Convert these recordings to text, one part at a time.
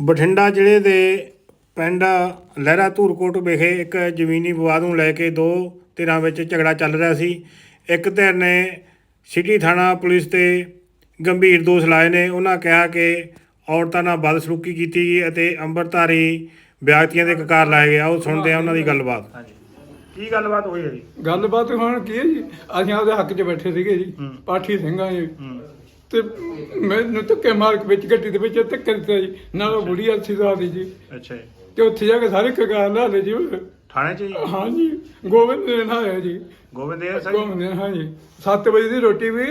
ਬਠਿੰਡਾ ਜ਼ਿਲ੍ਹੇ ਦੇ ਪਿੰਡ ਲਹਿਰਾ ਧੂਰਕੋਟ ਵਿਖੇ ਇੱਕ ਜ਼ਮੀਨੀ ਵਿਵਾਦ ਨੂੰ ਲੈ ਕੇ ਦੋ ਧਿਰਾਂ ਵਿੱਚ ਝਗੜਾ ਚੱਲ ਰਿਹਾ ਸੀ। ਇੱਕ ਧਿਰ ਨੇ ਸਿਟੀ ਥਾਣਾ ਪੁਲਿਸ ਤੇ ਗੰਭੀਰ ਦੋਸ਼ ਲਾਏ ਨੇ। ਉਹਨਾਂ ਕਿਹਾ ਕਿ ਔਰਤਾਂ ਨਾਲ ਬਦਸਲੂਕੀ ਕੀਤੀ ਗਈ ਅਤੇ ਅੰਮ੍ਰਿਤਧਾਰੀ ਵਿਅਕਤੀਆਂ ਦੇ ਕਕਾਰ ਲਾਏ ਗਏ ਆਓ ਸੁਣਦੇ ਹਾਂ ਉਹਨਾਂ ਦੀ ਗੱਲਬਾਤ। ਹਾਂਜੀ। ਕੀ ਗੱਲਬਾਤ ਹੋਈ ਹੈ ਜੀ? ਗੱਲਬਾਤ ਹੁਣ ਕੀ ਹੈ ਜੀ? ਅਸੀਂ ਆਪਦੇ ਹੱਕ 'ਚ ਬੈਠੇ ਸੀਗੇ ਜੀ। ਪਾਠੀ ਸਿੰਘਾਂ ਜੀ। ਹੂੰ। ਤੇ ਮੈਨੂੰ ਧੱਕੇ ਮਾਰ ਕੇ ਵਿੱਚ ਗੱਡੀ ਦੇ ਵਿੱਚ ਧੱਕੇ ਦਿੱਤਾ ਜੀ। ਨਾਲ ਉਹ ਬੁੜੀ ਅੱਛੀ ਦਾ ਦੀ ਜੀ। ਅੱਛਾ ਜੀ। ਤੇ ਉੱਥੇ ਜਾ ਕੇ ਸਾਰੇ ਕਗਾਰ ਲਾ ਲਏ ਜੀ ਉਹ। ਥਾਣੇ 'ਚ ਜੀ? ਹਾਂ ਜੀ ਗੋਬਿੰਦ ਨੇ ਨਹਾਇਆ ਜੀ। ਗੋਬਿੰਦ ਦੇ ਸਿੰਘ ਗੋਬਿੰਦ ਨੇ ਹਾਂ ਜੀ। 7 ਵਜੇ ਦੀ ਰੋਟੀ ਵੀ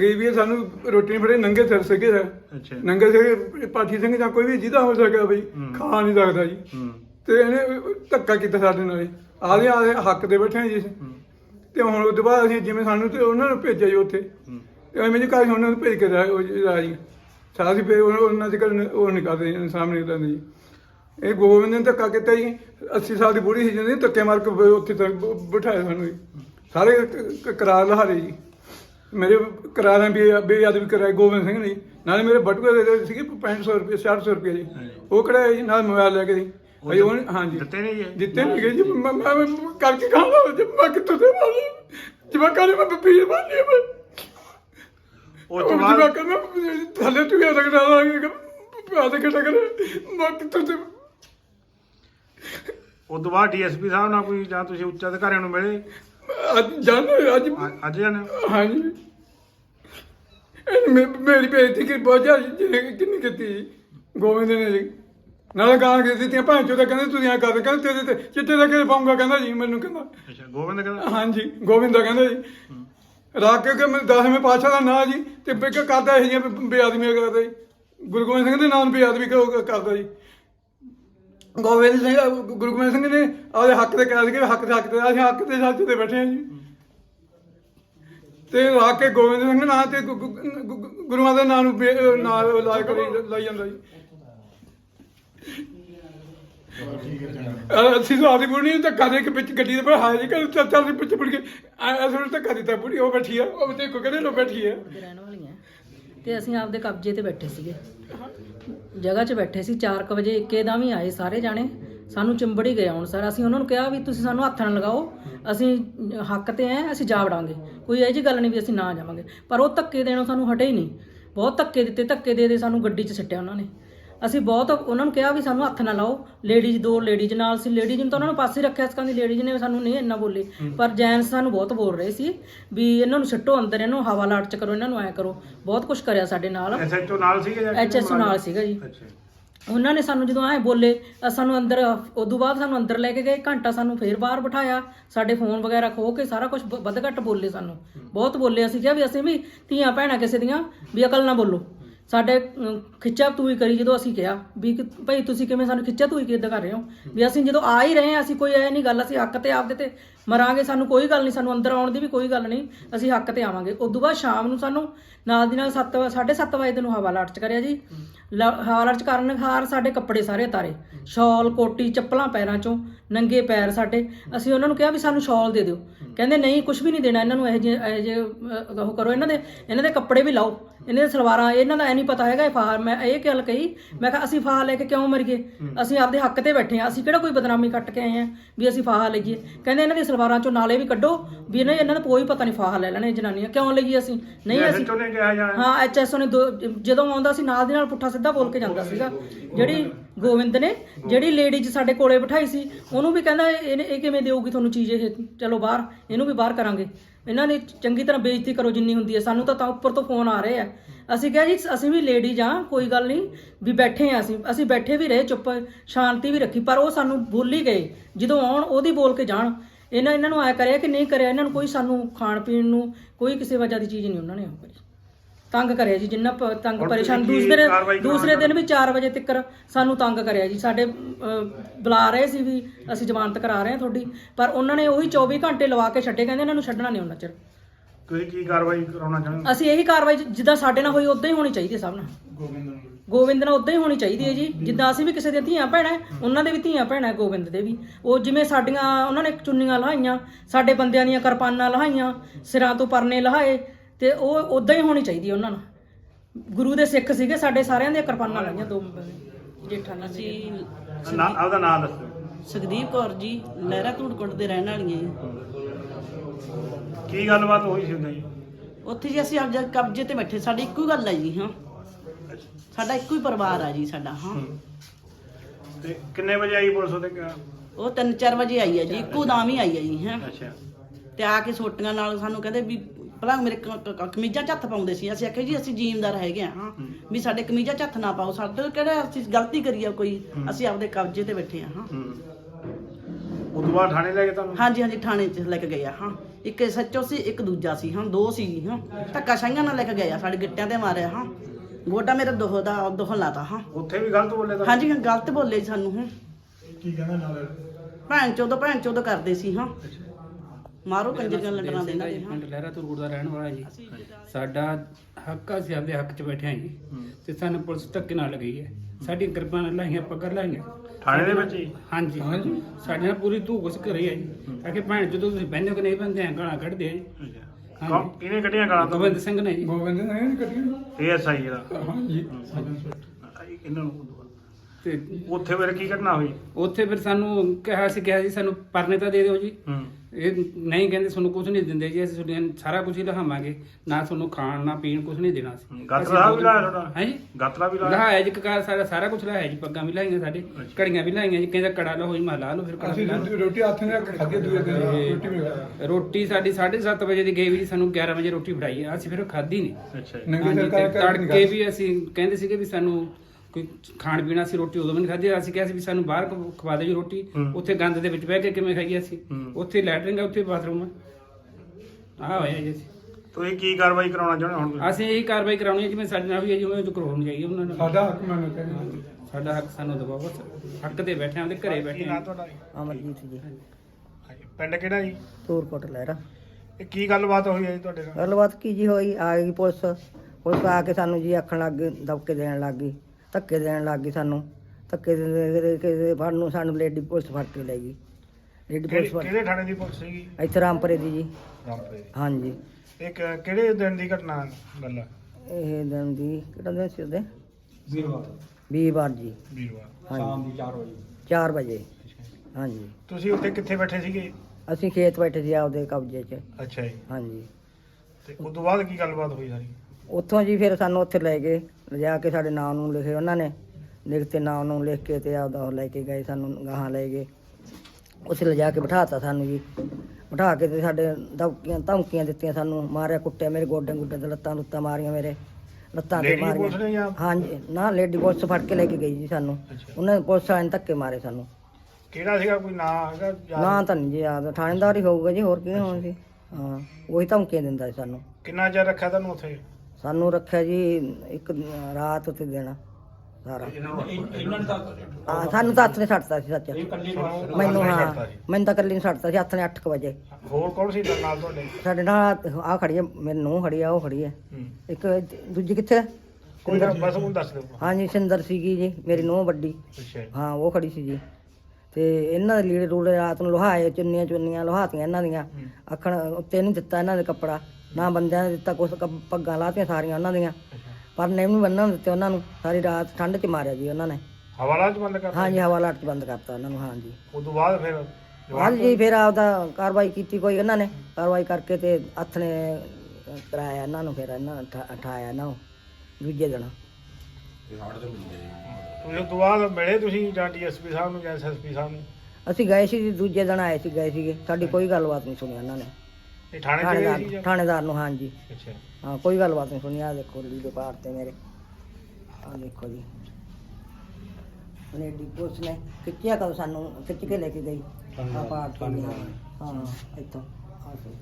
ਗਈ ਵੀ ਹੈ, ਸਾਨੂੰ ਰੋਟੀ ਨਹੀਂ ਫੜੇ ਨੰਗੇ ਸਿਰ ਸੀਗੇ ਅੱਛਾ। ਨੰਗੇ ਸਿਰ ਪਾਠੀ ਸਿੰਘ ਜਾਂ ਕੋਈ ਵੀ ਜਿਹਦਾ ਹੋ ਸਕਿਆ ਬਈ। ਖਾ ਨਹੀਂ ਸਕਦਾ ਜੀ। ਹੂੰ। ਤੇ ਇਹਨੇ ਧੱਕਾ ਕੀਤਾ ਸਾਡੇ ਨਾਲ ਆਦੇ ਆਦੇ ਹੱਕ ਦੇ ਬੈਠੇ ਹਾਂ ਜੀ ਅਸੀਂ। ਤੇ ਹੁਣ ਉਸ ਤੋਂ ਬਾਅਦ ਅਸੀਂ ਜਿਵੇਂ ਸਾਨੂੰ ਤੇ ਉਹਨਾਂ ਨੂੰ ਭੇਜਿਆ ਜੀ ਉੱਥੇ। ਹੂੰ। ਐਵੇਂ ਜੀ ਕਾਸ਼ ਉਹਨਾਂ ਨੂੰ ਭੇਜ ਕੇ ਰਾਜ ਉਹ ਜੀ ਰਾਜੀ। ਸਾਡੀ ਪੇ ਉਹਨਾਂ ਦੇ ਕੋਲ ਉਹ ਨਹੀਂ ਕਰਦੇ ਇਨਸਾਨ ਨਹੀਂ ਕਰਦੇ ਜੀ। ਇਹ ਗੋਬਿੰਦ ਨੇ ਧੱਕਾ ਕੀਤਾ ਜੀ 80 ਸਾਲ ਦੀ ਬੁੜੀ ਸੀ ਜਿਹਨੇ ਧੱਕੇ ਮਾਰ ਕੇ ਉੱਥੇ ਤੱਕ ਬਿਠਾਇਆ ਸਾਨੂੰ ਜੀ। ਸਾਰੇ ਕਰਾਰ ਲਹਾਰੇ ਜੀ। ਮੇਰੇ ਕਰਾਰਾਂ ਵੀ ਬੇਅਦਬੀ ਕਰਾਏ ਗੋਬਿੰਦ ਸਿੰਘ ਨੇ। ਨਾਲੇ ਮੇਰੇ ਬਟੂਏ ਦੇ ਦੇ ਸੀਗੇ 6500 ਰੁਪਏ 600 ਰੁਪਏ ਜੀ। ਉਹ ਕਿਹੜਾ ਜੀ ਨਾਲ ਮੋਬਾਈਲ ਲੈ ਕੇ ਜੀ। ਅਜੇ ਉਹ ਹਾਂਜੀ। ਦਿੱਤੇ ਨਹੀਂ ਜੀ ਜਿੱਤੇ ਨਹੀਂ ਗਏ ਜੀ। ਮੈਂ ਕਰਕੇ ਖਾਣਾ ਜੇ ਮੈਂ ਕਿੱਥੋਂ ਦੇ ਮਾਰੀ ਜਿਵੇਂ ਕਰੇ ਮੈਂ ਪੀਰ ਬਾਨੀ ਮੈਂ ਉਹ ਤੋਂ ਉਹ ਬਾਅਦ ਜਿਵੇਂ ਕਹਿੰਦਾ ਥੱਲੇ ਟੁਕਿਆ ਲੱਗਦਾ ਲਾਂਗੇ ਪਿਆਦੇ ਕਿਹੜਾ ਕਰੇ ਮੈਂ ਕਿੱਥੋਂ ਦੇ ਉਸ ਤੋਂ ਬਾਅਦ ਡੀਐਸਪੀ ਸਾਹਿਬ ਨਾਲ ਕੋਈ ਜਾਂ ਤੁਸੀਂ ਉੱਚ ਅਧਿਕਾਰੀਆਂ ਨੂੰ ਮਿਲੇ? ਅੱਜ ਜਾਣੇ ਅੱਜ ਅ- ਅੱਜ ਜਾਣੇ? ਹਾਂਜੀ। ਇਹ ਮੇ- ਮੇਰੀ ਬੇਇੱਜ਼ਤੀ ਕਿ ਬਹੁਤ ਜ਼ਿਆਦਾ ਕਿੰਨੀ ਕੀਤੀ? ਗੋਬਿੰਦ ਨੇ ਜੀ। ਨਾਲ ਗਾਂ ਕੇ ਦਿੱਤੀਆਂ ਭਾਂ ਚੋਦਾ ਕਹਿੰਦੇ ਤੁਸੀਂ ਆ ਕਰ ਕਹਿੰਦੇ ਤੇਰੇ ਤੇ ਚਿੱਟੇ ਦਾ ਕਿਹੜੇ ਪਾਉਂਗਾ ਕਹਿੰਦਾ ਜੀ ਮੈਨੂੰ ਕਹਿੰਦਾ। ਅੱਛਾ ਗੋਬਿੰਦ ਕਹਿੰਦਾ? ਹਾਂਜੀ ਗੋਬਿੰਦਾ ਕਹਿੰਦਾ ਜੀ। ਰੱਖ ਕੇ ਕਿ ਮੈਂ ਦਸਵੇਂ ਪਾਤਸ਼ਾਹ ਦਾ ਨਾਂ ਜੀ ਤੇ ਬਿਕ ਕਰਦਾ ਇਹ ਜਿਹੀਆਂ ਬੇਆਦਮੀਆਂ ਕਰਦਾ ਜੀ। ਗੁਰੂ ਗੋਬਿੰਦ ਸਿੰਘ ਦੇ ਨਾਮ ਬੇਆਦਮੀ ਕਰਦਾ ਜੀ? ਗੋਬਿੰਦ ਸਿੰਘ, ਗੁਰੂ ਗੋਬਿੰਦ ਸਿੰਘ ਨੇ ਆਪਦੇ ਹੱਕ ਤੇ ਕਹਿ ਸੀਗੇ ਹੱਕ ਦੇ ਹੱਕ ਤੇ, ਅਸੀਂ ਹੱਕ ਤੇ ਸੱਚ ਤੇ ਬੈਠੇ ਹਾਂ ਜੀ। ਤੇ ਰੱਖ ਕੇ ਗੋਬਿੰਦ ਸਿੰਘ ਦੇ ਨਾਂ ਤੇ ਗੁਰੂਆਂ ਦੇ ਨਾਂ ਨੂੰ ਬੇ- ਨਾਂ ਲਾ ਕੇ ਲਾਈ ਜਾਂਦਾ ਜੀ। ਅਸੀਂ ਤਾਂ ਆਦੀ ਬੁੜੀ ਧੱਕਾ ਦੇ ਕੇ ਵਿੱਚ ਗੱਡੀ ਦੇ ਬਿਠਾਇਆ ਜੀ, ਕਹਿੰਦੇ ਚੱਲ ਚੱਲ ਪਿੱਛੇ ਮੁੜ ਕੇ ਅਸਲ ਵਿੱਚ ਧੱਕਾ ਦਿੱਤਾ ਬੁੜੀ, ਉਹ ਬੈਠੀ ਆ, ਉਹ ਤੇ ਕਹਿੰਦੇ ਲੋ ਬੈਠੀ ਆ। ਦੇ ਰਹਿਣ ਵਾਲੀਆਂ। ਤੇ ਅਸੀਂ ਆਪਦੇ ਕਬਜ਼ੇ ਤੇ ਬੈਠੇ ਸੀਗੇ। ਜਗ੍ਹਾ 'ਚ ਬੈਠੇ ਸੀ 4:00 ਵਜੇ ਇੱਕੇਦਮ ਵੀ ਆਏ ਸਾਰੇ ਜਾਣੇ। ਸਾਨੂੰ ਚਿੰਬੜ ਹੀ ਗਏ ਹੁਣ ਸਰ, ਅਸੀਂ ਉਹਨਾਂ ਨੂੰ ਕਿਹਾ ਵੀ ਤੁਸੀਂ ਸਾਨੂੰ ਹੱਥ ਨਾਲ ਲਗਾਓ। ਅਸੀਂ ਹੱਕ ਤੇ ਐ, ਅਸੀਂ ਜਾ ਵੜਾਂਗੇ। ਕੋਈ ਇਹੋ ਜੀ ਗੱਲ ਨਹੀਂ ਵੀ ਅਸੀਂ ਨਾ ਜਾਵਾਂਗੇ। ਪਰ ਉਹ ਧੱਕੇ ਦੇਣੋਂ ਸਾਨੂੰ ਹਟੇ ਹੀ ਨਹੀਂ। ਬਹੁਤ ਧੱਕੇ ਦਿੱਤੇ, ਧੱਕੇ ਦੇ ਦੇ ਸਾਨੂੰ ਗੱਡੀ 'ਚ ਸਿੱਟਿਆ ਉਹਨਾਂ ਨੇ। ਅਸੀਂ ਬਹੁਤ ਉਹਨਾਂ ਨੂੰ ਕਿਹਾ ਵੀ ਸਾਨੂੰ ਹੱਥ ਨਾ ਲਾਓ। ਲੇਡੀਜ਼ ਦੋ ਲੇਡੀਜ਼ ਨਾਲ ਸੀ। ਲੇਡੀਜ਼ ਨੂੰ ਤਾਂ ਉਹਨਾਂ ਨੂੰ ਪਾਸੇ ਰੱਖਿਆ ਸੀ ਕਹਿੰਦੀ ਲੇਡੀਜ਼ ਨੇ ਸਾਨੂੰ ਨਹੀਂ ਇੰਨਾ ਬੋਲੇ। ਪਰ ਜੈਂਟਸ ਸਾਨੂੰ ਬਹੁਤ ਬੋਲ ਰਹੇ ਸੀ ਵੀ ਇਹਨਾਂ ਨੂੰ ਛੱਟੋ ਅੰਦਰ ਇਹਨੂੰ ਹਵਾ ਲਾਟ ਚ ਕਰੋ ਇਹਨਾਂ ਨੂੰ ਐ ਕਰੋ। ਬਹੁਤ ਕੁਝ ਕਰਿਆ ਸਾਡੇ ਨਾਲ। ਐਸਐਚਓ ਨਾਲ ਸੀਗੇ ਜਾਂ ਐਚਐਸ ਨਾਲ? ਸੀਗਾ ਜੀ। ਅੱਛਾ। ਉਹਨਾਂ ਨੇ ਸਾਨੂੰ ਜਦੋਂ ਐ ਬੋਲੇ ਸਾਨੂੰ ਅੰਦਰ ਉਦੋਂ ਬਾਅਦ ਸਾਨੂੰ ਅੰਦਰ ਲੈ ਕੇ ਗਏ। ਘੰਟਾ ਸਾਨੂੰ ਫੇਰ ਬਾਹਰ ਬਿਠਾਇਆ। ਸਾਡੇ ਫੋਨ ਵਗੈਰਾ ਖੋ ਕੇ ਸਾਰਾ ਕੁਝ ਵੱਧ ਘੱਟ ਬੋਲੇ ਸਾਨੂੰ। ਬਹੁਤ ਬੋਲੇ। ਅਸੀਂ ਕਿਹਾ ਵੀ ਅਸੀਂ ਵੀ ਧੀਆਂ ਭੈਣਾਂ ਕਿਸੇ ਦੀਆਂ ਵੀ ਅਕਲ ਨਾ ਬੋਲੋ। ਸਾਡੇ ਖਿੱਚਾ ਤੂਈ ਕਰੀ ਜਦੋਂ ਅਸੀਂ ਕਿਹਾ ਵੀ ਕਿ ਭਾਈ ਤੁਸੀਂ ਕਿਵੇਂ ਸਾਨੂੰ ਖਿੱਚਾ ਤੂਈ ਕਿੱਦਾਂ ਕਰ ਰਹੇ ਹੋ? ਵੀ ਅਸੀਂ ਜਦੋਂ ਆ ਹੀ ਰਹੇ ਹਾਂ, ਅਸੀਂ ਕੋਈ ਐ ਨਹੀਂ ਗੱਲ, ਅਸੀਂ ਹੱਕ ਤੇ ਆਪਦੇ ਤੇ ਮਰਾਂਗੇ ਸਾਨੂੰ ਕੋਈ ਗੱਲ ਨਹੀਂ, ਸਾਨੂੰ ਅੰਦਰ ਆਉਣ ਦੀ ਵੀ ਕੋਈ ਗੱਲ ਨਹੀਂ, ਅਸੀਂ ਹੱਕ ਤੇ ਆਵਾਂਗੇ। ਉਦੋਂ ਬਾਅਦ ਸ਼ਾਮ ਨੂੰ ਸਾਨੂੰ ਨਾਲ ਦੀ ਨਾਲ 7 7:30 ਵਜੇ ਨੂੰ ਹਵਾ ਲਾਟ ਚ ਕਰਿਆ ਜੀ। ਲ- ਹਵਾ ਲਾਟ ਚ ਕਰਨ ਹਾਰ ਸਾਡੇ ਕੱਪੜੇ ਸਾਰੇ ਤਾਰੇ ਸ਼ਾਲ, ਕੋਟੀ, ਚੱਪਲਾਂ ਪੈਰਾਂ ਚੋਂ, ਨੰਗੇ ਪੈਰ ਸਾਡੇ। ਅਸੀਂ ਉਹਨਾਂ ਨੂੰ ਕਿਹਾ ਵੀ ਸਾਨੂੰ ਸ਼ਾਲ ਦੇ ਦਿਓ। ਕਹਿੰਦੇ ਨਹੀਂ ਕੁਝ ਵੀ ਨਹੀਂ ਦੇਣਾ ਇਹਨਾਂ ਨੂੰ, ਇਹ ਜਿਹੇ ਇਹ ਜਿਹੇ ਉਹ ਕਰੋ। ਇਹਨਾਂ ਦੇ ਇਹਨਾਂ ਦੇ ਕੱਪੜੇ ਵੀ ਲਾਓ। ਇਹਨਾਂ ਦੇ ਸਲਵਾਰਾਂ, ਇਹਨਾਂ ਦਾ ਐ ਨਹੀਂ ਪਤਾ ਹੈਗਾ ਇਹ ਫਾਹ, ਮੈਂ ਇਹ ਗੱਲ ਕਹੀ, ਮੈਂ ਕਿਹਾ ਅਸੀਂ ਫਾਹ ਲੈ ਕੇ ਕਿਉਂ ਮਰੀਏ ਅਸੀਂ ਆਪਦੇ ਹੱਕ ਤੇ ਬੈਠੇ ਆ ਅਸੀਂ ਕਿਹੜਾ ਕੋਈ ਬਦਨਾਮੀ ਕੱਟ ਕੇ ਆਏ ਆ ਵੀ ਅਸੀਂ ਫਾਹ ਲਈਏ ਕਹਿੰਦੇ ਇਹਨਾਂ ਦੇ ਸਲਵਾਰਾਂ ਚੋਂ ਨਾਲੇ ਵੀ ਕੱਢੋ ਵੀ ਇਹਨਾਂ ਇਹਨਾਂ ਦਾ ਕੋਈ ਪਤਾ ਨਹੀਂ ਫਾਹ ਲੈ ਲੈਣੇ ਜਨਾਨੀਆਂ। ਕਿਉਂ ਲਈਏ ਅਸੀਂ? ਨਹੀਂ ਅਸੀਂ ਐਸਐਚਓ ਨੇ ਕਿਹਾ ਜਾਣਾ। ਹਾਂ ਐਚਐਸਓ ਨੇ ਦੋ- ਜਦੋਂ ਆਉਂਦਾ ਸੀ ਨਾਲ ਦੀ ਨਾਲ ਪੁੱਠਾ ਸਿੱਧਾ ਬੋਲ ਕੇ ਜਾਂਦਾ ਸੀਗਾ। ਜਿਹੜੀ ਗੋਵਿੰਦ ਨੇ ਜਿਹੜੀ ਲੇਡੀਜ਼ ਸਾਡੇ ਕੋਲੇ ਬਿਠਾਈ ਸੀ ਉਹਨੂੰ ਵੀ ਕਹਿੰਦਾ ਇਹ ਇਹ ਕਿਵੇਂ ਦੇਊਗੀ ਤੁਹਾਨੂੰ ਚੀਜ਼ ਇਹ? ਚਲੋ ਬਾਹਰ ਇਹਨੂੰ ਵੀ ਬਾਹਰ ਕਰਾਂਗੇ। ਇਹਨਾਂ ਦੀ ਚੰਗੀ ਤਰ੍ਹਾਂ ਬੇਇੱਜ਼ਤੀ ਕਰੋ ਜਿੰਨੀ ਹੁੰਦੀ ਹੈ। ਸਾਨੂੰ ਤਾਂ ਤਾਂ ਉੱਪਰ ਤੋਂ ਫੋਨ ਆ ਰਹੇ ਆ। ਅਸੀਂ ਕਿਹਾ ਜੀ ਅਸੀਂ ਵੀ ਲੇਡੀਜ਼ ਆ ਕੋਈ ਗੱਲ ਨਹੀਂ। ਵੀ ਬੈਠੇ ਆ ਅਸੀਂ। ਅਸੀਂ ਬੈਠੇ ਵੀ ਰਹੇ ਚੁੱਪ ਸ਼ਾਂਤੀ ਵੀ ਰੱਖੀ। ਪਰ ਉਹ ਸਾਨੂੰ ਬੋਲ ਗਏ। ਜਦੋਂ ਆਉਣ ਉਹਦੀ ਬੋਲ ਕੇ ਜਾਣ। ਇਹਨਾਂ ਇਹਨਾਂ ਨੂੰ ਆਇਆ ਕਰਿਆ ਕਿ ਨਹੀਂ ਕਰਿਆ ਇਹਨਾਂ ਨੂੰ ਕੋਈ ਸਾਨੂੰ ਖਾਣ ਪੀਣ ਨੂੰ ਕੋਈ ਕਿਸੇ ਵਜ੍ਹਾ ਦੀ ਚੀਜ਼ ਨਹੀਂ ਉਹਨਾਂ ਨੇ ਉਹ ਕਰੀ। ਤੰਗ ਕਰਿਆ ਜੀ ਜਿੰਨਾ ਪ- ਤੰਗ ਹੁਣ ਪਰੇਸ਼ਾਨ ਕੀ ਦੂਸਰੇ ਕਾਰਵਾਈ ਦੂਸਰੇ ਦਿਨ ਵੀ 4 ਵਜੇ ਤੱਕ ਸਾਨੂੰ ਤੰਗ ਕਰਿਆ ਜੀ। ਸਾਡੇ ਅਹ, ਬੁਲਾ ਰਹੇ ਸੀ ਵੀ ਅਸੀਂ ਜ਼ਮਾਨਤ ਕਰਾ ਰਹੇ ਹਾਂ ਤੁਹਾਡੀ ਪਰ ਉਹਨਾਂ ਨੇ ਉਹੀ 24 ਘੰਟੇ ਲਵਾ ਕੇ ਛੱਡੇ ਕਹਿੰਦੇ ਇਹਨਾਂ ਨੂੰ ਛੱਡਣਾ ਨਹੀਂ ਉਹਨਾਂ ਚਿਰ। ਤੁਸੀਂ ਕੀ ਕਾਰਵਾਈ ਕਰਾਉਣਾ ਚਾਹੁੰਦੇ ਅਸੀਂ ਇਹੀ ਕਾਰਵਾਈ ਜਿੱਦਾਂ ਸਾਡੇ ਨਾਲ ਹੋਈ ਉਦਾਂ ਹੀ ਹੋਣੀ ਚਾਹੀਦੀ ਹੈ ਸਭ ਨਾਲ। ਗੋਬਿੰਦ ਨਾਲ ਉਦਾਂ ਹੀ ਹੋਣੀ ਚਾਹੀਦੀ ਹੈ ਜੀ। ਜਿੱਦਾਂ ਅਸੀਂ ਵੀ ਕਿਸੇ ਦੀਆਂ ਧੀਆਂ ਭੈਣਾਂ ਹੈ, ਉਹਨਾਂ ਦੇ ਵੀ ਧੀਆਂ ਭੈਣਾਂ ਹੈ ਗੋਬਿੰਦ ਦੇ ਵੀ। ਉਹ ਜਿਵੇਂ ਸਾਡੀਆਂ ਉਹਨਾਂ ਨੇ ਚੁੰਨੀਆਂ ਲਹਾਈਆਂ ਸਾਡੇ ਬੰਦਿਆਂ ਦੀਆਂ ਕਿਰਪਾਨਾਂ ਲਹਾਈਆਂ ਸਿਰਾਂ ਤੋਂ ਪਰਨੇ ਲਹਾਏ ਤੇ ਉਹ ਉਦਾਂ ਹੀ ਹੋਣੀ ਚਾਹੀਦੀ ਹੈ ਉਹਨਾਂ ਨਾਲ ਗੁਰੂ ਦੇ ਸਿੱਖ ਸੀਗੇ ਸਾਡੇ ਸਾਰਿਆਂ ਦੀਆਂ ਕਿਰਪਾਨਾਂ ਲਾਈਆਂ ਦੋ ਬੰਦੇ ਜੇਠਾਂ ਅਸੀਂ ਨਾ ਆਪਦਾ ਨਾਮ ਦੱਸੋ। ਸੁਖਦੀਪ ਕੌਰ ਜੀ ਲਹਿਰਾ ਧੂੜਕੋਟ ਦੇ ਰਹਿਣ ਵਾਲੀਆਂ ਜੀ। ਕੀ ਗੱਲਬਾਤ ਹੋਈ ਸੀ ਉਦੋਂ ਜੀ? ਉੱਥੇ ਜੀ ਅਸੀਂ ਆਪਦੇ ਕਬਜ਼ੇ ਤੇ ਬੈਠੇ ਸਾਡੀ ਇੱਕੋ ਹੀ ਗੱਲ ਹੈ ਜੀ ਹਾਂ। ਸਾਡਾ ਇੱਕੋ ਹੀ ਪਰਿਵਾਰ ਆ ਜੀ ਸਾਡਾ ਹਾਂ। ਤੇ ਕਿੰਨੇ ਵਜੇ ਆਈ ਪੁਲਿਸ ਉਹਦੇ ਘਰ? ਉਹ 3-4 ਵਜੇ ਆਈ ਹੈ ਜੀ ਇੱਕੋ ਦਾਮ ਹੀ ਆਈ ਹੈ ਜੀ ਹਾਂ। ਅੱਛਾ। ਤੇ ਆ ਕੇ ਸੋਟੀਆਂ ਨਾਲ ਸਾਨੂੰ ਕਹਿੰਦੇ ਵੀ ਭਲਾ ਮੇਰੇ ਕ- ਕ- ਕਮੀਜ਼ਾਂ 'ਚ ਹੱਥ ਪਾਉਂਦੇ ਸੀ। ਅਸੀਂ ਆਖਿਆ ਜੀ ਅਸੀਂ ਜ਼ਿਮੀਂਦਾਰ ਹੈਗੇ ਆ ਹਾਂ। ਵੀ ਸਾਡੇ ਕਮੀਜ਼ਾਂ 'ਚ ਹੱਥ ਨਾ ਪਾਓ ਸਾਡੇ ਕਿਹੜਾ ਅਸੀਂ ਗਲਤੀ ਕਰੀ ਆ ਕੋਈ? ਅਸੀਂ ਆਪਦੇ ਕਬਜ਼ੇ ਤੇ ਬੈਠੇ ਆ ਹਾਂ। ਹੂੰ। ਉਦੋਂ ਬਾਅਦ ਥਾਣੇ ਲੈ ਕੇ ਤੁਹਾਨੂੰ? ਹਾਂਜੀ ਹਾਂਜੀ ਥਾਣੇ 'ਚ ਲੈ ਕੇ ਗਏ ਆ ਹਾਂ। ਇੱਕ ਸੱਚੋ ਸੀ ਇੱਕ ਦੂਜਾ ਸੀ ਹਾਂ। ਦੋ ਸੀ ਜੀ, ਹਾਂ। ਧੱਕਾ ਸ਼ਾਈਆਂ ਨਾਲ ਲੈ ਕੇ ਗਏ ਆ ਸਾਡੇ ਗਿੱਟਿਆਂ ਤੇ ਮਾਰਿਆ ਹਾਂ। ਗੋਡਾ ਮੇਰਾ ਦੋਹ ਦਾ ਦੋਹ ਲਾਤਾ ਹਾਂ। ਉੱਥੇ ਵੀ ਗਲਤ ਬੋਲੇ ਤਾਂ? ਹਾਂਜੀ ਹਾਂ ਗਲਤ ਬੋਲੇ ਜੀ ਸਾਨੂੰ ਹਾਂ। ਕੀ ਕਹਿੰਦਾ ਨਾਲ? ਭੈਣ ਚੋਦ ਭੈਣ ਚੋਦ ਕਰਦੇ ਸੀ ਹਾਂ। ਮਾਰੋ ਕੰਜਰੀਆਂ ਲੰਡਰਾਂ ਦੇ ਇਹਨਾਂ ਦੇ ਹਾਂ ਪਿੰਡ ਲਹਿਰਾ ਤੁਰਗੁੜ ਦਾ ਰਹਿਣ ਵਾਲਾ ਜੀ। ਸਾਡਾ ਹੱਕ ਆ, ਅਸੀਂ ਆਪਦੇ ਹੱਕ 'ਚ ਬੈਠੇ ਹਾਂ ਜੀ। ਤੇ ਸਾਨੂੰ ਪੁਲਿਸ ਧੱਕੇ ਨਾਲ ਲੱਗੀ ਹੈ। ਸਾਡੀ ਕਿਰਪਾਨਾਂ ਲਾਈਆਂ ਪਕੜ ਲਾਈਆਂ ਥਾਣੇ ਦੇ ਵਿੱਚ ਹੀ? ਹਾਂਜੀ। ਸਾਡੇ ਨਾਲ ਪੂਰੀ ਧੂਕ ਉਸ ਘਰੇ ਹੈ ਜੀ। ਕਿ ਭੈਣ ਜਦੋਂ ਤੁਸੀਂ ਬਹਿੰਦੇ ਹੋ ਕਿ ਨਹੀਂ ਬੰਦੇ ਆ ਗਾਲਾਂ ਕੱਢਦੇ ਆ ਜੀ। ਕੌਣ? ਕਿਹਨੇ ਕੱਢੀਆਂ ਗਾਲਾਂ ਤੋਂ? ਗੋਬਿੰਦ ਸਿੰਘ ਨੇ ਜੀ। ਗੋਬਿੰਦ ਨੇ ਕੱਢੀ ਏਐਸਆਈ ਜਿਹੜਾ ਹਾਂਜੀ। ਇਹਨਾਂ ਨੂੰ ਤੇ ਉੱਥੇ ਫਿਰ ਕੀ ਘਟਨਾ ਹੋਈ? ਉੱਥੇ ਫਿਰ ਸਾਨੂੰ ਕਿਹਾ ਸੀ ਕਿਹਾ ਜੀ ਸਾਨੂੰ ਪਰਨੇ ਤਾਂ ਦੇ ਦਿਓ ਜੀ। ਹੂੰ। ਇਹ ਨਹੀਂ ਕਹਿੰਦੇ ਤੁਹਾਨੂੰ ਕੁਝ ਨਹੀਂ ਦਿੰਦੇ ਜੀ ਅਸੀਂ ਤੁਹਾਡੀਆਂ ਸਾਰਾ ਕੁਝ ਹੀ ਲਹਾਵਾਂਗੇ ਨਾ ਤੁਹਾਨੂੰ ਖਾਣ ਨਾ ਪੀਣ ਕੁਝ ਨਹੀਂ ਦੇਣਾ ਸੀ ਗਾਤਰਾ ਵੀ ਲਾਇਆ ਤੁਹਾਡਾ? ਹੈ ਜੀ? ਗਾਤਰਾ ਵੀ ਲਾਇਆ? ਲਹਾਇਆ ਜੀ ਕਕਾਰ ਸਾਰਾ ਸਾਰਾ ਕੁਝ ਲਹਾਇਆ ਜੀ ਪੱਗਾਂ ਵੀ ਲਾਈਆਂ ਸਾਡੇ ਘੜੀਆਂ ਵੀ ਲਾਈਆਂ ਜੀ ਕਹਿੰਦਾ ਕੜਾ ਲਓ ਜੀ ਮੈਂ ਲਾ ਲਓ ਫਿਰ ਕੜਾ ਅਸੀਂ। ਰੋਟੀ- ਹੱਥ ਨਾਲ ਖਾਧੀ ਦੂਏ ਦਿਨ ਰੋਟੀ ਵੀ ਖਾਧੀ। ਰੋਟੀ ਸਾਡੀ 7:30 ਵਜੇ ਦੀ ਗਈ ਵੀ ਜੀ ਸਾਨੂੰ 11 ਵਜੇ ਰੋਟੀ ਫੜਾਈ ਆ ਅਸੀਂ ਫਿਰ ਖਾਧੀ ਨਹੀਂ। ਅੱਛਾ ਤੜਕੇ ਵੀ ਅਸੀਂ ਕਹਿੰਦੇ ਸੀਗੇ ਵੀ ਸਾਨੂੰ ਕੋਈ ਖਾਣ ਪੀਣਾ ਸੀ ਰੋਟੀ ਉਦੋਂ ਵੀ ਨਹੀਂ ਖਾਧੀ ਅਸੀਂ ਕਿਹਾ ਸੀ ਵੀ ਸਾਨੂੰ ਬਾਹਰ ਖ- ਖਵਾ ਦਿਓ ਜੀ ਰੋਟੀ। ਹੂੰ। ਉੱਥੇ ਗੰਦ ਦੇ ਵਿੱਚ ਬਹਿ ਕੇ ਕਿਵੇਂ ਖਾਈਏ ਅਸੀਂ? ਹੂੰ। ਉੱਥੇ ਲੈਟਰਿੰਗ ਆ ਉੱਥੇ ਬਾਥਰੂਮ ਆ। ਆਹ ਹੋਇਆ ਜੀ ਅਸੀਂ। ਤੁਸੀਂ ਕੀ ਕਾਰਵਾਈ ਕਰਾਉਣਾ ਚਾਹੁੰਦੇ ਹੋ ਹੁਣ ਤੁਸੀਂ? ਅਸੀਂ ਇਹੀ ਕਾਰਵਾਈ ਕਰਾਉਣੀ ਹੈ ਜਿਵੇਂ ਸਾਡੇ ਨਾਲ ਹੋਈ ਹੈ ਜੀ ਉਵੇਂ ਜੋ ਕਰਵਾਉਣੀ ਚਾਹੀਏ ਉਹਨਾਂ ਨੂੰ ਸਾਡਾ ਹੱਕ ਮੰਨ ਕੇ ਸਾਡਾ ਹੱਕ ਸਾਨੂੰ ਦਬਾਓ ਬਸ। ਹੱਕ ਤੇ ਬੈਠੇ ਆਂ ਉਹਦੇ ਘਰੇ ਕੀ ਬੈਠੇ ਨਾਂ ਆਂ ਤੁਹਾਡਾ ਅਮਰਜੀਤ ਜੀ। ਹਾਂਜੀ। ਪਿੰਡ ਕਿਹੜਾ ਜੀ? ਧੂਰਕੋਟ ਲਹਿਰਾ। ਇਹ ਕੀ ਗੱਲਬਾਤ ਹੋਈ ਹੈ ਜੀ ਤੁਹਾਡੇ ਨਾਲ? ਗੱਲਬਾਤ ਕੀ ਜੀ ਹੋਈ? ਆ ਗਈ ਪੁਲਿਸ। ਪੁਲਿਸ ਆ ਕੇ ਸਾਨੂੰ ਜੀ ਆਖਣ ਲੱਗ ਗਈ ਦਬਕੇ ਦੇਣ ਲੱਗ ਗਈ। ਧੱਕੇ ਦੇਣ ਲੱਗ ਗਈ ਸਾਨੂੰ। ਧੱਕੇ ਦੇ ਦੇ- ਦੇ ਕੇ ਫੜ ਨੂੰ ਸਾਨੂੰ ਲੇਡੀ ਪੁਲਿਸ ਫੜ ਕੇ ਲੈ ਗਈ। ਲੇਡੀ ਪੁਲਿਸ ਫੜ ਕਿਹੜੇ ਥਾਣੇ ਦੀ ਪੁਲਿਸ ਸੀਗੀ? ਇੱਥੇ ਰਾਮਪੁਰੇ ਦੀ ਜੀ। ਰਾਮਪੁਰੇ ਦੀ। ਹਾਂਜੀ। ਇਹ ਕ- ਕਿਹੜੇ ਦਿਨ ਦੀ ਘਟਨਾ ਗੱਲ ਹੈ? ਇਹ ਦਿਨ ਦੀ ਕਿਹੜਾ ਦਿਨ ਸੀ ਉਹਦੇ? ਵੀਰਵਾਰ। ਜੀ। ਵੀਰਵਾਰ। ਹਾਂਜੀ। 4 ਵਜੇ। ਹਾਂਜੀ। ਤੁਸੀਂ ਉੱਥੇ ਕਿੱਥੇ ਬੈਠੇ ਸੀਗੇ? ਅਸੀਂ ਖੇਤ ਬੈਠੇ ਸੀ ਆਪਦੇ ਕਬਜ਼ੇ 'ਚ। ਅੱਛਾ ਜੀ। ਹਾਂਜੀ। ਤੇ ਉਸ ਤੋਂ ਬਾਅਦ ਕੀ ਗੱਲਬਾਤ ਹੋਈ ਸਾਰੀ? ਉੱਥੋਂ ਜੀ ਫਿਰ ਸਾਨੂੰ ਉੱਥੇ ਲੈ ਗਏ ਲਿਜਾ ਕੇ ਸਾਡੇ ਨਾਮ ਨੂੰ ਲਿਖੇ ਉਹਨਾਂ ਨੇ ਲਿਖਤੇ ਨਾਮ ਨੂੰ ਲਿਖ ਕੇ ਤੇ ਆਪਦਾ ਉਹ ਲੈ ਕੇ ਗਏ ਸਾਨੂੰ ਗਾਹਾਂ ਲੈ ਗਏ। ਉੱਥੇ ਲਿਜਾ ਕੇ ਬਿਠਾਤਾ ਸਾਨੂੰ ਜੀ ਬਿਠਾ ਕੇ ਤੇ ਸਾਡੇ ਧਮਕੀਆਂ ਧਮਕੀਆਂ ਦਿੱਤੀਆਂ ਸਾਨੂੰ ਮਾਰਿਆ ਕੁੱਟਿਆ ਮੇਰੇ ਗੋਡੇ ਗੁੱਡੇ ਤੇ ਲੱਤਾਂ ਲੁੱਤਾਂ ਮਾਰੀਆਂ ਮੇਰੇ ਲੱਤਾਂ ਤੇ ਨੇ ਮਾਰੀਆਂ ਹਾਂਜੀ ਨਾ ਲੇਡੀ ਪੁਲਿਸ ਫੜ ਕੇ ਲੈ ਕੇ ਗਈ ਜੀ ਸਾਨੂੰ। ਉਹਨਾਂ ਨੇ ਪੁਲਿਸ ਵਾਲਿਆਂ ਨੇ ਧੱਕੇ ਮਾਰੇ ਸਾਨੂੰ। ਕਿਹੜਾ ਸੀਗਾ ਕੋਈ ਨਾਂ ਹੈਗਾ? ਨਾ ਤਾਂ ਨਹੀਂ ਜੀ ਯਾਦ ਥਾਣੇਦਾਰ ਹੀ ਹੋਊਗਾ ਜੀ ਹੋਰ ਕੀ ਹੋਣ ਸੀ ਹਾਂ ਉਹੀ ਧਮਕੀਆਂ ਦਿੰਦਾ ਸੀ ਸਾਨੂੰ। ਕਿੰਨਾ ਚਿਰ ਰੱਖਿਆ ਤੁਹਾਨੂੰ ਉੱਥੇ? ਸਾਨੂੰ ਰੱਖਿਆ ਜੀ ਇੱਕ ਰਾਤ ਉੱਤੇ ਦੇਣਾ ਸਾਰਾ। ਹਾਂ ਸਾਨੂੰ ਤਾਂ ਹੱਥ ਨੇ ਛੱਡਤਾ ਸੀ ਸੱਚ। ਮੈਨੂੰ ਹਾਂ ਮੈਨੂੰ ਤਾਂ ਕੱਲੀ ਨੇ ਛੱਡਤਾ ਸੀ ਹੱਥ ਨੇ 8 ਵਜੇ। ਹੋਰ ਕੌਣ ਸੀ ਨਾਲ ਤੁਹਾਡੇ? ਸਾਡੇ ਨਾਲ ਆ ਖੜੀ ਹੈ ਮੇਰੇ ਨੂੰ ਖੜੀ ਆ ਉਹ ਖੜੀ ਹੈ। ਇੱਕ ਦੂਜੀ ਕਿੱਥੇ ਹੈ? ਕੋਈ ਨਾ ਬਸ ਉਹਨੂੰ ਦੱਸ ਦਿਓ। ਹਾਂਜੀ ਸਿੰਦਰ ਸੀਗੀ ਜੀ ਮੇਰੀ ਨੂੰਹ ਵੱਡੀ। ਹਾਂ ਉਹ ਖੜੀ ਸੀ ਜੀ। ਤੇ ਇਹਨਾਂ ਦੇ ਲੀੜੇ ਰੂੜੇ ਰਾਤ ਨੂੰ ਲੋਹਾਏ ਚੁੰਨੀਆਂ ਚੁੰਨੀਆਂ ਲੋਹਾਤੀਆਂ ਇਹਨਾਂ ਦੀਆਂ। ਅੱਖਣ ਉੱਤੇ ਨਹੀਂ ਦਿੱਤਾ ਇਹਨਾਂ ਦੇ ਕੱਪੜਾ। ਨਾ ਬੰਦਿਆਂ ਨੇ ਦਿੱਤਾ ਕੁਛ ਕ- ਪੱਗਾਂ ਲਾਤੀਆਂ ਸਾਰੀਆਂ ਉਹਨਾਂ ਦੀਆਂ। ਪਰ ਨੇ ਵੀ ਬੰਨਣ ਦਿੱਤੇ ਉਹਨਾਂ ਨੂੰ। ਸਾਰੀ ਰਾਤ ਠੰਡ 'ਚ ਮਾਰਿਆ ਜੀ ਉਹਨਾਂ ਨੇ। ਹਵਾਲਾ ਚ ਬੰਦ ਕਰ ਹਾਂਜੀ ਹਵਾ ਲਾਟ 'ਚ ਬੰਦ ਕਰਤਾ ਉਹਨਾਂ ਨੂੰ ਹਾਂਜੀ। ਉਸ ਤੋਂ ਬਾਅਦ ਫਿਰ ਹਾਂਜੀ ਫਿਰ ਆਪਦਾ ਕਾਰਵਾਈ ਕੀਤੀ ਕੋਈ ਉਹਨਾਂ ਨੇ। ਕਾਰਵਾਈ ਕਰਕੇ ਤੇ ਹੱਥ ਨੇ ਕਰਾਇਆ ਇਹਨਾਂ ਨੂੰ ਫਿਰ ਇਹਨਾਂ ਉਠਾਇਆ ਇਹਨਾਂ ਨੂੰ ਦੂਜੇ ਦਿਨ। ਤੁਸੀਂ ਉਸ ਤੋਂ ਬਾਅਦ ਮਿਲੇ ਤੁਸੀਂ ਜਾਂ ਡੀਐਸਪੀ ਸਾਹਿਬ ਨੂੰ ਜਾਂ ਐਸਐਸਪੀ ਸਾਹਿਬ ਨੂੰ? ਅਸੀਂ ਗਏ ਸੀ ਜੀ, ਦੂਜੇ ਦਿਨ ਆਏ ਸੀ ਗਏ ਸੀਗੇ। ਸਾਡੀ ਕੋਈ ਗੱਲਬਾਤ ਨਹੀਂ ਸੁਣੀ ਉਹਨਾਂ ਨੇ। ਇਹ ਥਾਣੇ ਚ ਗਏ ਸੀ ਥਾਣੇਦਾਰ ਜਾਂ? ਥਾਣੇਦਾਰ ਨੂੰ ਹਾਂਜੀ। ਅੱਛਾ। ਹਾਂ ਕੋਈ ਗੱਲਬਾਤ ਨਹੀਂ ਸੁਣੀ ਆ ਦੇਖੋ ਲੀੜੇ ਪਾੜ ਤੇ ਮੇਰੇ। ਆ ਦੇਖੋ ਜੀ। ਉਹਨੇ ਡਿਪੋਸ ਨੇ ਖਿੱਚਿਆ ਕਦੋਂ ਸਾਨੂੰ ਖਿੱਚ ਕੇ ਲੈ ਕੇ ਗਈ। ਆ ਪਾੜ ਤੋਂ ਜੀ, ਹਾਂ ਇੱਥੋਂ। ਆ ਸੀ।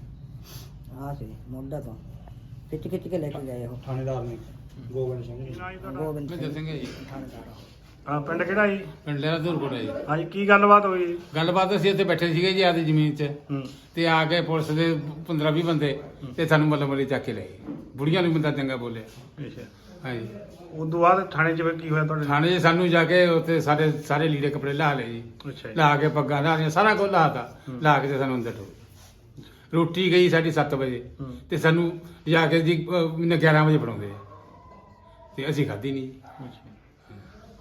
ਆ ਸੀ ਮੋਢਾ ਤੋਂ। ਖਿੱਚ ਖਿੱਚ ਕੇ ਲੈ ਕੇ ਗਏ ਉਹ। ਥਾਣੇਦਾਰ ਨੇ ਗੋਬਿੰਦ ਸਿੰਘ ਗੋਬਿੰਦ ਸਿੰਘ ਜੀ। ਹਾਂ ਪਿੰਡ ਕਿਹੜਾ ਜੀ? ਪਿੰਡ ਲਹਿਰਾ ਧੂਰਕੋਟ ਹੈ ਜੀ। ਹਾਂਜੀ ਕੀ ਗੱਲਬਾਤ ਹੋਈ? ਜੀ? ਗੱਲਬਾਤ ਅਸੀਂ ਇੱਥੇ ਬੈਠੇ ਸੀਗੇ ਜੀ ਆਦੀ ਜ਼ਮੀਨ 'ਚ। ਹੂੰ। ਤੇ ਆ ਕੇ ਪੁਲਿਸ ਦੇ 15 20 ਬੰਦੇ ਤੇ ਸਾਨੂੰ ਮੱਲੋ ਮੱਲੀ ਚੱਕ ਕੇ ਲੈ ਗਏ। ਬੁੜੀਆਂ ਨੂੰ ਬੰਦਾ ਚੰਗਾ ਬੋਲਿਆ। ਅੱਛਾ। ਹਾਂਜੀ ਉਸ ਤੋਂ ਬਾਅਦ ਥਾਣੇ ਚ ਫਿਰ ਕੀ ਹੋਇਆ ਤੁਹਾਡੇ ਨਾਲ? ਥਾਣੇ 'ਚ ਸਾਨੂੰ ਜਾ ਕੇ ਉੱਥੇ ਸਾਡੇ ਸਾਰੇ ਲੀੜੇ ਕੱਪੜੇ ਲਾ ਲਏ ਜੀ। ਅੱਛਾ ਜੀ। ਲਾ ਕੇ ਪੱਗਾਂ ਲਾ ਲਈਆਂ ਸਾਰਾ ਕੁਝ ਲਾਤਾ ਲਾ ਕੇ ਤੇ ਸਾਨੂੰ ਅੰਦਰ ਠੋ ਰੋਟੀ ਗਈ ਸਾਡੀ 7 ਵਜੇ। ਹੂੰ। ਤੇ ਸਾਨੂੰ ਜਾ ਕੇ ਜੀ ਅਹ, ਮੈਨੂੰ 11 ਵਜੇ ਫੜਾਉਂਦੇ ਆ। ਤੇ ਅਸੀਂ ਖਾਧੀ ਨਹੀਂ। ਅੱਛਾ।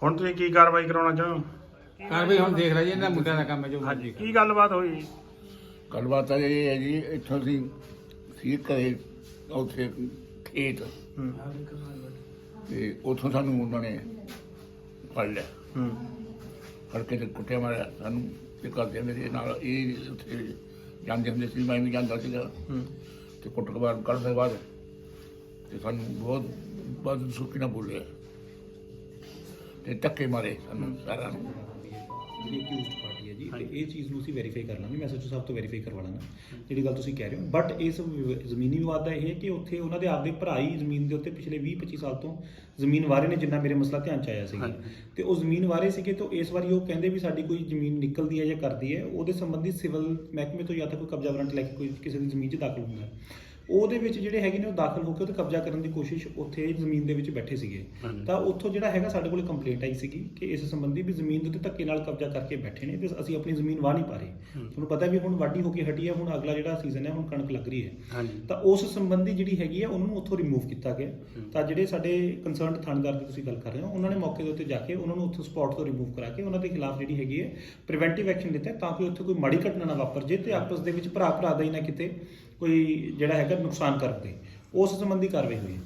ਹੁਣ ਤੁਸੀਂ ਕੀ ਕਾਰਵਾਈ ਕਰਾਉਣਾ ਚਾਹੋ? ਕਾਰਵਾਈ ਹੁਣ ਦੇਖ ਰਹੇ ਜੀ ਇਹਨਾਂ ਮੁੰਡਿਆਂ ਦਾ ਕੰਮ ਹੈ ਜੋ ਹਾਂਜੀ ਕੀ ਗੱਲਬਾਤ ਹੋਈ? ਗੱਲਬਾਤ ਤਾਂ ਇਹ ਹੈ ਜੀ ਇੱਥੋਂ ਅਸੀਂ ਸੀ ਕਰੇ ਉੱਥੇ ਖੇਤ। ਹੂੰ। ਤੇ ਉੱਥੋਂ ਸਾਨੂੰ ਉਹਨਾਂ ਨੇ ਫੜ ਲਿਆ। ਹੂੰ। ਫੜ ਕੇ ਤੇ ਕੁੱਟਿਆ ਮਾਰਿਆ। ਸਾਨੂੰ ਤੇ ਕਰਦੇ ਮੇਰੇ ਨਾਲ ਇਹ ਉੱਥੇ ਜਾਂਦੇ ਹੁੰਦੇ ਸੀ ਮੈਂ ਵੀ ਜਾਂਦਾ ਸੀਗਾ। ਹੂੰ। ਤੇ ਕੁੱਟ ਕੇ ਬਾਹਰ ਕੱਢਣ ਦੇ ਬਾਅਦ ਤੇ ਸਾਨੂੰ ਬਹੁਤ ਬਦ ਸੁੱਕੀ ਨਾ ਬੋਲਿਆ। ਤੇ ਧੱਕੇ ਮਾਰੇ ਸਾਨੂੰ ਸਾਰਿਆਂ ਨੂੰ। ਜਿਹੜੀ ਅਕਿਊਜ਼ਡ ਪਾਰਟੀ ਹੈ ਜੀ ਤੇ ਇਹ ਚੀਜ਼ ਨੂੰ ਅਸੀਂ ਵੈਰੀਫਾਈ ਕਰ ਲਾਂਗੇ ਮੈਂ ਸੱਚੋ ਸਾਹਿਬ ਤੋਂ ਵੈਰੀਫਾਈ ਕਰਵਾ ਲਾਂਗਾ ਜਿਹੜੀ ਗੱਲ ਤੁਸੀਂ ਕਹਿ ਰਹੇ ਹੋ ਬਟ ਇਸ ਜ਼ਮੀਨੀ ਵਿਵਾਦ ਦਾ ਇਹ ਹੈ ਕਿ ਉੱਥੇ ਉਹਨਾਂ ਦੇ ਆਪਦੇ ਭਰਾ ਹੀ ਜ਼ਮੀਨ ਦੇ ਉੱਤੇ ਪਿਛਲੇ 20 25 ਸਾਲ ਤੋਂ ਜ਼ਮੀਨ ਵਾਰੇ ਨੇ ਜਿੰਨਾ ਮੇਰੇ ਮਸਲਾ ਧਿਆਨ ਚ ਆਇਆ ਸੀਗਾ ਤੇ ਉਹ ਜ਼ਮੀਨ ਵਾਰੇ ਸੀਗੇ ਤਾਂ ਇਸ ਵਾਰੀ ਉਹ ਕਹਿੰਦੇ ਵੀ ਸਾਡੀ ਕੋਈ ਜ਼ਮੀਨ ਨਿਕਲਦੀ ਹੈ ਜਾਂ ਕਰਦੀ ਹੈ ਉਹਦੇ ਸੰਬੰਧੀ ਸਿਵਲ ਮਹਿਕਮੇ ਤੋਂ ਜਾਂ ਤਾਂ ਕੋਈ ਕਬਜ਼ਾ ਵਾਰੰਟ ਲੈ ਕੇ ਕੋਈ ਕਿਸੇ ਦੀ ਜ਼ਮੀਨ 'ਚ ਦਾਖਲ ਹੁੰਦਾ। ਹੈ ਉਹਦੇ ਵਿੱਚ ਜਿਹੜੇ ਹੈਗੇ ਨੇ ਉਹ ਦਾਖਲ ਹੋ ਕੇ ਉਹਤੇ ਕਬਜ਼ਾ ਕਰਨ ਦੀ ਕੋਸ਼ਿਸ਼ ਉੱਥੇ ਜ਼ਮੀਨ ਦੇ ਵਿੱਚ ਬੈਠੇ ਸੀਗੇ। ਤਾਂ ਉੱਥੋਂ ਜਿਹੜਾ ਹੈਗਾ ਸਾਡੇ ਕੋਲ ਕੰਪਲੇਂਟ ਆਈ ਸੀਗੀ ਕਿ ਇਸ ਸੰਬੰਧੀ ਵੀ ਜ਼ਮੀਨ ਦੇ ਉੱਤੇ ਧੱਕੇ ਨਾਲ ਕਬਜ਼ਾ ਕਰਕੇ ਬੈਠੇ ਨੇ ਤੇ ਅਸੀਂ ਆਪਣੀ ਜ਼ਮੀਨ ਵਾਹ ਨਹੀਂ ਪਾ ਰਹੇ। ਤੁਹਾਨੂੰ ਪਤਾ ਵੀ ਹੁਣ ਵਾਢੀ ਹੋ ਕੇ ਹਟੀ ਹੈ ਹੁਣ ਅਗਲਾ ਜਿਹੜਾ ਸੀਜ਼ਨ ਹੈ ਹੁਣ ਕਣਕ ਲੱਗ ਰਹੀ ਹੈ। ਤਾਂ ਉਸ ਸੰਬੰਧੀ ਜਿਹੜੀ ਹੈਗੀ ਹੈ ਉਹਨਾਂ ਨੂੰ ਉੱਥੋਂ ਰਿਮੂਵ ਕੀਤਾ ਗਿਆ। ਤਾਂ ਜਿਹੜੇ ਸਾਡੇ ਕੰਸਰਨਡ ਥਾਣੇਦਾਰ ਦੀ ਤੁਸੀਂ ਗੱਲ ਕਰ ਰਹੇ ਹੋ ਉਹਨਾਂ ਨੇ ਮੌਕੇ ਦੇ ਉੱਤੇ ਜਾ ਕੇ ਉਹਨਾਂ ਨੂੰ ਉੱਥੋਂ ਸਪੌਟ ਤੋਂ ਰਿਮੂਵ ਕਰਾ ਕੇ ਉਹਨਾਂ ਦੇ ਖਿਲਾਫ ਜਿਹੜੀ ਹੈਗੀ ਹੈ ਪ੍ਰੀਵੈਂਟਿਵ ਐਕਸ਼ਨ ਲਿੱਤਾ ਤਾਂ ਕਿ ਉੱਥੇ ਕੋਈ ਮਾੜੀ ਘਟਨਾ ਨਾ ਵਾਪਰ ਜੇ ਤੇ ਆਪਸ ਦੇ ਵਿੱਚ ਭਰਾ ਭਰਾ ਦਾ ਹੀ ਨਾ ਕਿਤੇ ਕੋਈ ਜਿਹੜਾ ਹੈਗਾ ਨੁਕਸਾਨ ਕਰਦੇ ਉਸ ਸੰਬੰਧੀ ਕਾਰਵਾਈ ਹੋਈ ਹੈ।